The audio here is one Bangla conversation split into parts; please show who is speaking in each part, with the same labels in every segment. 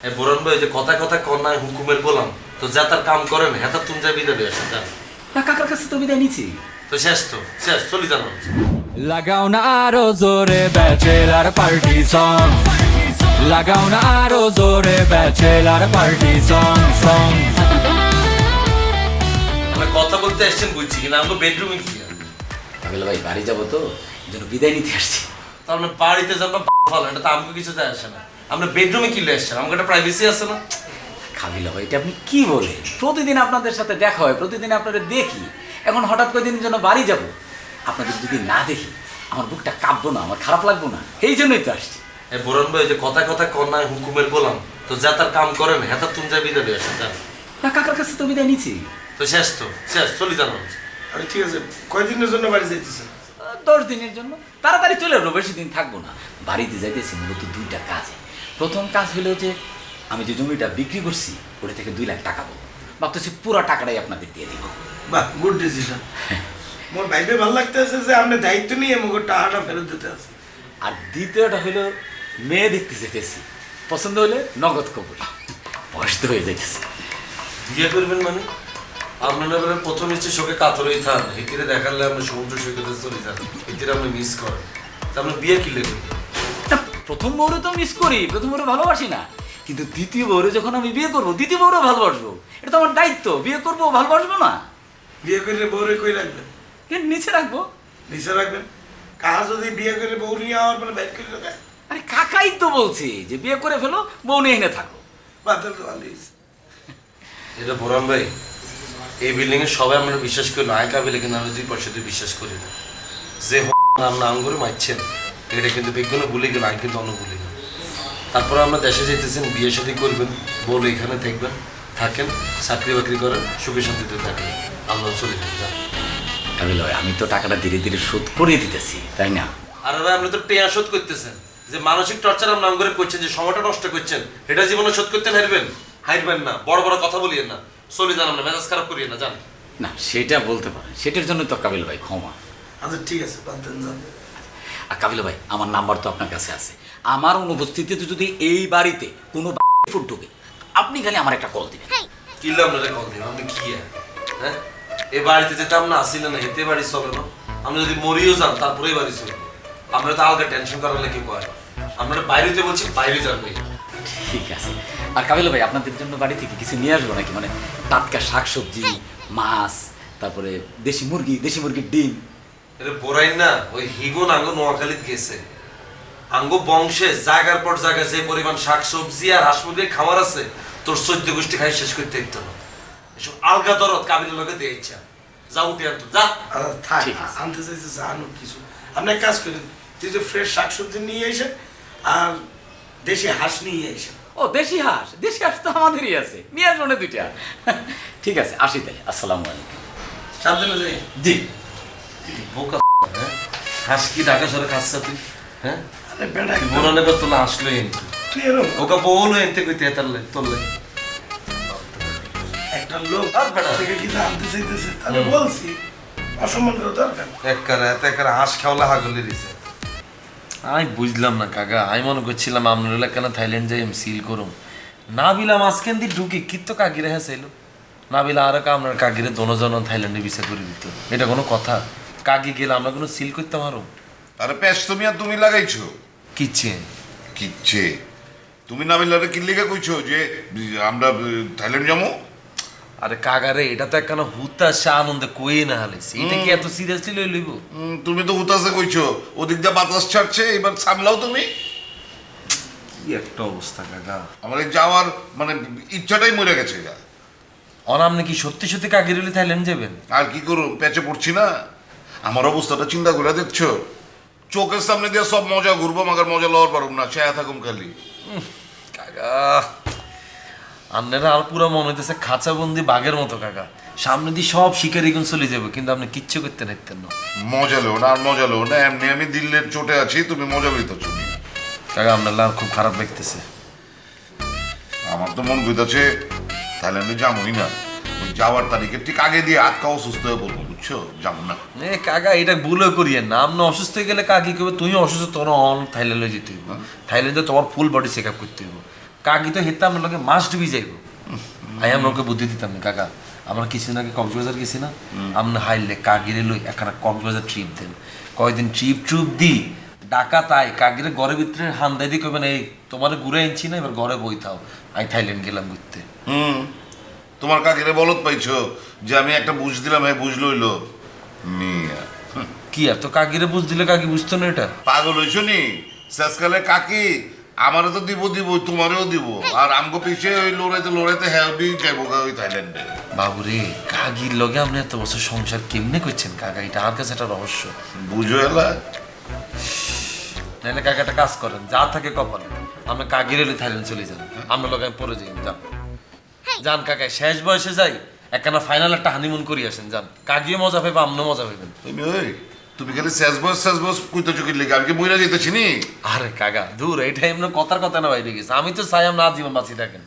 Speaker 1: এ ভাই যে কথা কথা কন্যায় হুকুমের বললাম তো যা তার কাম করেন হেতা তুমি যা বিদায় দিয়ে আসেন
Speaker 2: না কাকার কাছে তো বিদায় নিছি।
Speaker 1: তো শেষ তো শেষ চলি জানো
Speaker 3: লাগাও না আরও জোরে ব্যাচেলার পার্টি সং লাগাও না আরও জোরে ব্যাচেলার পার্টি সং সং
Speaker 1: আমরা কথা বলতে আসছেন বুঝছি কিন্তু আমাকে বেডরুমে কি
Speaker 2: কাবিল ভাই বাড়ি যাব তো জন্য বিদায় নিতে আসছি।
Speaker 1: তো আমরা বাড়িতে যাব ভালো এটা তো আমাকে কিছু যায় আসে না। আমরা বেডরুমে কি আসছেন আমাকে একটা প্রাইভেসি আছে না?
Speaker 2: কাবিলা ভাই এটা আপনি কি বলেন? প্রতিদিন আপনাদের সাথে দেখা হয় প্রতিদিন আপনাদের দেখি। এখন হঠাৎ করে দিনের জন্য বাড়ি যাব। আপনাদের যদি না দেখি আমার বুকটা কাঁপবো না আমার খারাপ লাগবো না। এই জন্যই তো আসছি।
Speaker 1: এ বরণ ভাই ওই যে কথা কথা কন্যায় হুকুমের বললাম তো যা তার কাম করেন হেতা তুমি যা বিদায় যান।
Speaker 2: না কাকার কাছে তো বিদায় নিছি।
Speaker 1: তো শেষ তো শেষ চলি জানো
Speaker 4: আরে ঠিক আছে কয়দিনের জন্য বাড়ি যাইতেছেন?
Speaker 2: দশ দিনের জন্য। তাড়াতাড়ি চলে আসব বেশি দিন থাকব না। বাড়িতে যাইতেছি মূলত দুইটা কাজে। প্রথম কাজ হলো যে আমি যে জমিটা বিক্রি করছি ওটা থেকে দুই লাখ টাকা পাবো। ভাবতেছি পুরো টাকাটাই আপনাদের দিয়ে দিব।
Speaker 4: বাহ গুড ডিসিশন মোর ভাইবে ভালো লাগতেছে যে আপনি দায়িত্ব নিয়ে আমাকে টাকাটা ফেরত দিতে আছে
Speaker 2: আর দ্বিতীয়টা হলো মেয়ে দেখতে যেতেছি। পছন্দ হলে নগদ খবর বয়স তো হয়ে যাইতেছে।
Speaker 1: বিয়ে করবেন মানে? আপনার এবারে প্রথম ইচ্ছে শোকে কাতরেই থান। হিতিরে দেখালে আপনি সমুদ্র সৈকতে চলে যান। হিতিরে আপনি মিস করেন। তা আপনি বিয়ে কি লেগে
Speaker 2: না, প্রথম বউরে তো মিস করি প্রথম বউরে ভালোবাসি না। কিন্তু দ্বিতীয় বউরে যখন আমি বিয়ে করব দ্বিতীয় বউরে ভালোবাসবো। এটা তো আমার দায়িত্ব বিয়ে করব ভালোবাসবো না।
Speaker 4: বিয়ে করে বউরে কই রাখবেন?
Speaker 2: নিচে রাখব।
Speaker 4: নিচে রাখবেন? কাজ যদি বিয়ে করে বউ নিয়ে আমার মানে বাইক করে রাখে?
Speaker 2: আরে কাকাই তো বলছি যে বিয়ে করে ফেলো বউ নিয়ে এনে থাকো।
Speaker 4: তো
Speaker 1: এটা বোরাম ভাই এই বিল্ডিং এ সবাই আমরা বিশ্বাস করি না আয়কা বিলে কিন্তু আমরা দুই পয়সা দিয়ে বিশ্বাস করি না। যে নাম নাম করে মারছেন এটা কিন্তু বিজ্ঞানে ভুলে গেল আমি কিন্তু অন্য ভুলে গেল তারপরে আমরা দেশে যেতেছেন বিয়ে শাদী করবেন বলে এখানে থাকবেন থাকেন চাকরি বাকরি করেন সুখে শান্তিতে থাকেন। আল্লাহ চলে যান।
Speaker 2: কাবিল আমি তো টাকাটা ধীরে ধীরে শোধ করে দিতেছি তাই না?
Speaker 1: আর ভাই আপনি তো টেয়া শোধ করতেছেন যে মানসিক টর্চার নাম করে করছেন যে সময়টা নষ্ট করছেন এটা জীবনে শোধ করতে হারবেন হারবেন না বড় বড় কথা বলিয়েন না চলে যান আমরা মেজাজ খারাপ করিয়ে না জান
Speaker 2: না সেটা বলতে পারেন সেটার জন্য তো কাবিল ভাই ক্ষমা।
Speaker 4: আচ্ছা ঠিক আছে বাতিল যান।
Speaker 2: আর কাবিল ভাই আমার নাম্বার তো আপনার কাছে আছে। আমার অনুপস্থিতিতে যদি এই বাড়িতে কোনো ফুট ঢুকে আপনি খালি আমার একটা কল দিবেন।
Speaker 1: কিনলে আপনারা কল দিন আপনি কি হ্যাঁ? এ বাড়িতে যেতাম না হেতে বাড়ি চলে না। আমরা যদি মরিও যান তারপরেই বাড়ি চলবে আমরা তো আলাদা টেনশন করার লাগে কয়। আমরা বাইরেতে বলছি বাইরে যান ভাই।
Speaker 2: ঠিক আছে। আর কাবিল ভাই আপনাদের জন্য বাড়ি থেকে কিছু নিয়ে আসব নাকি? মানে টাটকা শাকসবজি মাছ তারপরে দেশি মুরগি দেশি মুরগির ডিম।
Speaker 1: এটা বোরাই না ওই হিগুন আঙ্গ নোয়াখালীত গেছে। আঙ্গ বংশে জায়গার পর জায়গা যে পরিমাণ শাকসবজি আর হাঁস মুরগির খামার আছে তোর চোদ্দ গোষ্ঠী খাই শেষ করতে দিতে না এসব আলগা দরদ কাবিলের দিয়ে ইচ্ছা যা উঠে আনতো যা।
Speaker 2: ঠিক আছে।
Speaker 4: আনতে চাইতেছে আনুক কিছু। আপনি এক কাজ করেন তুই যে ফ্রেশ শাকসবজি নিয়ে এসে আর দেশি হাঁস নিয়ে এসে
Speaker 2: ও দেশি হাঁস? দেশি হাঁস তো আমাদেরই আছে। নিয়ে আসব না দুইটা? ঠিক আছে আসি তাহলে। আসসালামু আলাইকুম।
Speaker 4: সাবধানে যাই।
Speaker 2: জি।
Speaker 1: বোকা হ্যাঁ? হাঁস কি ঢাকা শহরে খাচ্ছে তুই হ্যাঁ?
Speaker 4: আরে বেড়া
Speaker 1: বোনানে তো না আসলো এনতে
Speaker 4: তুই এরকম
Speaker 1: ওকে বউলো এনতে কইতে তারলে তোললে
Speaker 4: একটা লোক
Speaker 1: আর বেড়া।
Speaker 4: থেকে কিছু আনতে চাইতেছে তাহলে বলছি। অসম্মান করা দরকার
Speaker 1: এককারে এত এককারে হাঁস খাওয়ালে হাগলে দিছে। আমি বুঝলাম না কাকা। আমি মনে করছিলাম আপনার এলাকা থাইল্যান্ড যাই সিল করুম। না বিলাম আজকেন দি ঢুকে কি তো কাকিরে হ্যাঁ না বিলা আর কাকিরে দোনোজন থাইল্যান্ডে বিচার করে দিত। এটা কোনো কথা। কাকি গেলে আমরা কোনো সিল করতে পারো
Speaker 5: আরে প্যাস তুমি আর তুমি লাগাইছো।
Speaker 1: কিচ্ছে।
Speaker 5: কিচ্ছে। তুমি নাবিলারে কি লিখে কইছো যে আমরা থাইল্যান্ড যাব?
Speaker 1: আরে কাকারে এটা তো একখানা হুতা সে আনন্দে কই না হালে। এটা কি এত সিরিয়াসলি লই লইব?
Speaker 5: তুমি তো হুতাসে কইছো। ওদিক দিয়ে বাতাস ছাড়ছে এবার সামলাও তুমি।
Speaker 1: কি একটা অবস্থা কাকা।
Speaker 5: আমার যাওয়ার মানে ইচ্ছাটাই মরে গেছে গা।
Speaker 1: অনাম নাকি সত্যি সত্যি কাকিরে থাইল্যান্ড যাবেন?
Speaker 5: আর কি করো প্যাচে পড়ছি না। আমার অবস্থাটা চিন্তা করে দেখছ? চোখের সামনে দিয়ে সব মজা ঘুরবো মাগার মজা লওয়ার পারব না ছায়া থাকুম খালি।
Speaker 1: কাকা আপনারা আর পুরো মনে হইতেছে খাঁচাবন্দি বাঘের মতো কাকা। সামনে দিয়ে সব শিকারি গুণ চলে যাবে কিন্তু আপনি কিচ্ছু করতে নাকতেন না।
Speaker 5: মজা লো না আর মজা লো না এমনি আমি দিল্লির চোটে আছি তুমি মজা লইতেছো।
Speaker 1: কাকা আপনার আর খুব খারাপ লাগতেছে।
Speaker 5: আমার তো মন কইতাছে থাইল্যান্ডে যাবোই না। ওই যাওয়ার তারিখে ঠিক আগে দিয়ে আটকা অসুস্থ হয়ে পড়ব। বুঝছ? যাব না।
Speaker 1: এ কাকা এটা ভুলও না। আপনি অসুস্থ হয়ে গেলে কাকি তুমি অসুস্থ তোমার অন থাইল্যান্ডে যেতে হইব। থাইল্যান্ডে তোমার ফুল বডি চেক আপ করতে হইব। কাকি তো হেতে আমার লগে মাস ডুবি যাইব। আমরা ওকে বুদ্ধি দিতাম না কাকা। আমরা কিছুদিন আগে কক্সবাজার গেছি না? আমরা হাইলে কাকিরে লই একখানা কক্সবাজার ট্রিপ দেন। কয়দিন ট্রিপ ট্রিপ দি ডাকা তাই কাকিরে ঘরের ভিতরে হান্দাই দিয়ে কইবেন এই তোমার ঘুরে আনছি না এবার ঘরে বই থাও আমি থাইল্যান্ড গেলাম ঘুরতে।
Speaker 5: হুম। তোমার কাকিরে বলত পাইছো যে আমি একটা বুঝ দিলাম হ্যাঁ বুঝ লইলো। মিয়া।
Speaker 1: কি আর তো কাকিরে বুঝ দিলে কাকি বুঝতো না এটা?
Speaker 5: পাগল হইছো নি? শেষকালে কাকি আমারও তো দিব দিব তোমারও দিব। আর আমগো পিছে ওই লড়াইতে লড়াইতে হ্যাঁ দি যাইবো গা ওই থাইল্যান্ডে।
Speaker 1: বাবুরে কাকির লগে আপনি এত বছর সংসার কেমনে করছেন কাকা? এটা আমার কাছে একটা রহস্য।
Speaker 5: বুঝো এলা।
Speaker 1: নাহলে কাকা একটা কাজ করেন যা থাকে কপালে। আমরা কাকির এলে থাইল্যান্ড চলে যান। আমরা লগে পরে যাই যান। যান কাকা শেষ বয়সে যাই একখানা ফাইনাল একটা হানিমুন করি আসেন যান কাকিও মজা পাইবে আমনও মজা পাইবেন
Speaker 5: তুমি ওই তুমি খালি শেষ বস শেষ বস কুইতে চুকির লেগে আমি কি বইরা যেতেছি নি
Speaker 1: আরে কাকা দূর এইটা এমন কথার কথা না বাইরে গেছে আমি তো চাই না জীবন বাঁচি থাকেন।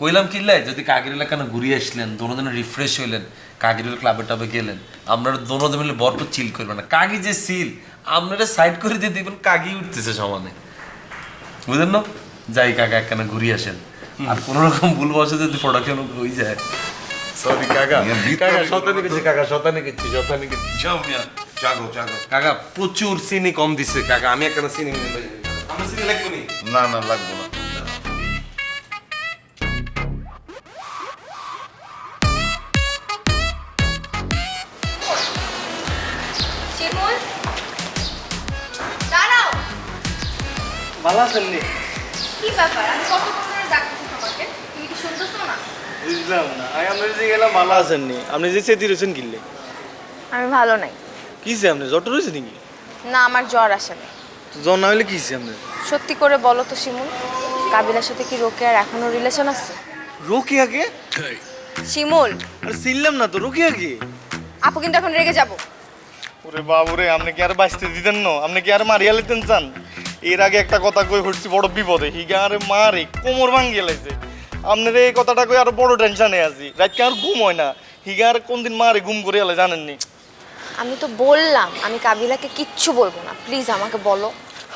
Speaker 1: কইলাম কিল্লাই যদি কাকির এলাকানে ঘুরিয়ে আসলেন দোনো দিনে রিফ্রেশ হইলেন কাকির ক্লাবে টাবে গেলেন আপনারা দোনো দিন মিলে বরপুর চিল করবেন না। কাকি যে সিল আপনারা সাইড করে দিয়ে দিবেন কাকি উঠতেছে সমানে। বুঝলেন না? যাই কাকা একখানা ঘুরিয়ে আসেন। আর কোন রকম ভুল বসে যদি প্রোডাকশন হয়ে যায়। সরি কাকা। কাকা শতানি গেছি কাকা শতানি গেছি শতানি
Speaker 5: যাও মিয়া। চাগো চাগো
Speaker 1: কাকা প্রচুর চিনি কম দিছে কাকা। আমি একটা চিনি নিয়ে যাই। আমার চিনি লাগবে নি?
Speaker 5: না না লাগবো না।
Speaker 6: ভালো আছেন
Speaker 7: কি ব্যাপার? আমি কতক্ষণ ধরে ডাকতেছি? তোমাকে। তুমি কি শুনতেছো না?
Speaker 6: বুঝলাম না। আমি আপনার যে গেলাম ভালো আছেন নি আপনি যে সেতি রয়েছেন কিনলে
Speaker 7: আমি ভালো নাই।
Speaker 6: কিসে আপনি জ্বর রয়েছে নাকি?
Speaker 7: না আমার জ্বর আসে না
Speaker 6: জ্বর না হলে আপনার?
Speaker 7: সত্যি করে বলো তো শিমুল। কাবিলার সাথে কি রোকেয়ার এখনও রিলেশন আছে?
Speaker 6: রোকিয়াকে?
Speaker 7: শিমুল।
Speaker 6: আরে না তো রোকিয়াকে?
Speaker 7: আপু কিন্তু এখন রেগে যাব।
Speaker 6: ওরে বাবুরে আপনি কি আর বাঁচতে দিতেন না? আপনি কি আর মারিয়া লেতেন চান? এর আগে একটা কথা কই হচ্ছি বড় বিপদে। হিগা আরে মারে কোমর ভাঙ্গি লাইছে। আপনার এই কথাটা কই আরও বড় টেনশনে আছি। রাতকে আর ঘুম হয় না। হিগা আর কোন দিন মারে ঘুম করে এলে জানেননি?
Speaker 7: আমি তো বললাম আমি কাবিলাকে কিচ্ছু বলব না। প্লিজ আমাকে বলো।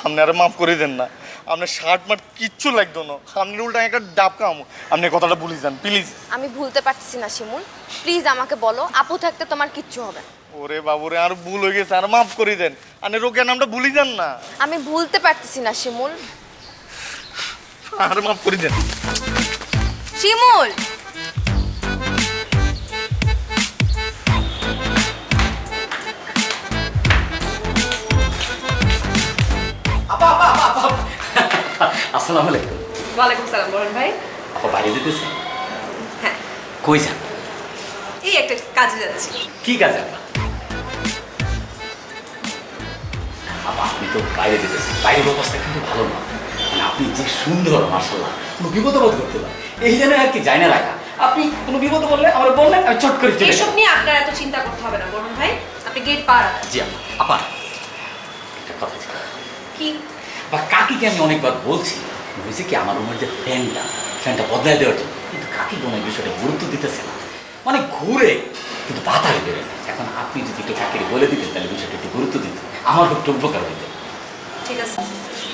Speaker 6: আপনি আর মাফ করে দেন না। আপনার শার্ট মার্ট কিচ্ছু লাগতো না। আপনি উল্টা একটা ডাব কামো আপনি কথাটা ভুলে যান প্লিজ
Speaker 7: আমি ভুলতে পারছি না শিমুল। প্লিজ আমাকে বলো। আপু থাকতে তোমার কিচ্ছু হবে না।
Speaker 6: ওরে বাবুরে আর ভুল হয়ে গেছে আর মাফ করে দেন। আপনি রোকের নামটা ভুলি যান না।
Speaker 7: আমি ভুলতে পারতেছি না শিমুল।
Speaker 6: আর মাফ করে দেন।
Speaker 7: শিমুল!
Speaker 2: আসসালামু আলাইকুম।
Speaker 8: ওয়ালাইকুম সালাম বরুণ ভাই।
Speaker 2: আপা বাইরে যেতেছে?
Speaker 8: হ্যাঁ।
Speaker 2: কই যান?
Speaker 8: এই একটা কাজে যাচ্ছি।
Speaker 2: কি কাজ আপনার আপা আপনি তো বাইরে যেতেছেন। বাইরের অবস্থা কিন্তু ভালো না। মানে আপনি যে সুন্দর মার্শাল্লাহ কোনো বিপদ বোধ করতে পারেন। এই জন্য আর কি যায় না রাখা। আপনি কোনো বিপদ বললে আমার বললেন আমি চট করে চলে
Speaker 8: এইসব
Speaker 2: যাব।
Speaker 8: নিয়ে আপনার এত চিন্তা করতে হবে না বরুণ ভাই। আপনি গেট পার
Speaker 2: জি আপা। আপা একটা কথা
Speaker 8: কি?
Speaker 2: বা কাকিকে আমি অনেকবার বলছি বুঝছি কি আমার রুমের যে ফ্যানটা ফ্যানটা বদলাই দেওয়ার জন্য। কিন্তু কাকি কোনো এই বিষয়টা গুরুত্ব দিতেছে না। মানে ঘুরে কিন্তু বাতাস বেরোয় এখন আপনি যদি একটু কাকির বলে দিতেন তাহলে বিষয়টা একটু গুরুত্ব দিত আমার একটু উপকার হইত
Speaker 8: ঠিক আছে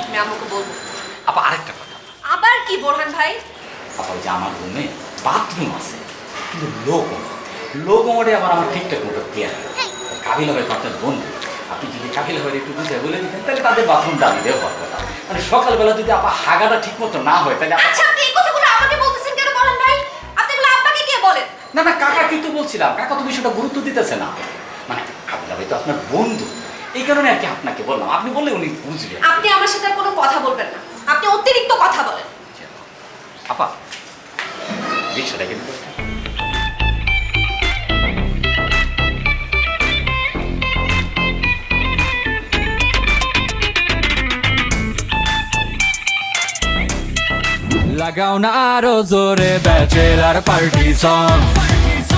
Speaker 8: আমি আমাকে বলব।
Speaker 2: আপা আরেকটা কথা।
Speaker 8: আবার কি বোরহান ভাই?
Speaker 2: আপা ওই যে আমার রুমে বাথরুম আছে কিন্তু লোক কোমর লো কোমরে আবার আমার ঠিকঠাক মতো কেয়ার কাবিল হবে আপনার বন্ধু। আপনি যদি কাবিল হবে একটু বুঝে বলে দিতেন তাহলে তাদের বাথরুমটা আমি ব্যবহার কথা। মানে সকালবেলা যদি আপা হাগাটা ঠিক মতো না হয় তাহলে
Speaker 8: আচ্ছা আপনি এই কথাগুলো আমাকে বলতেছেন কেন ভাই? আপনি এগুলো গিয়ে বলেন?
Speaker 2: না না কাকা কিন্তু বলছিলাম। কাকা তো বিষয়টা গুরুত্ব দিতেছে না। মানে কাবিলা ভাই তো আপনার বন্ধু। এই কারণে আর কি আপনাকে বললাম। আপনি বললে উনি বুঝবেন
Speaker 8: আপনি আমার সাথে আর কোনো কথা বলবেন না। আপনি অতিরিক্ত কথা বলেন।
Speaker 2: আপা রিক্সাটা কিন্তু
Speaker 3: লাগাও না আরও জোরে ব্যাচেলার পার্টি সং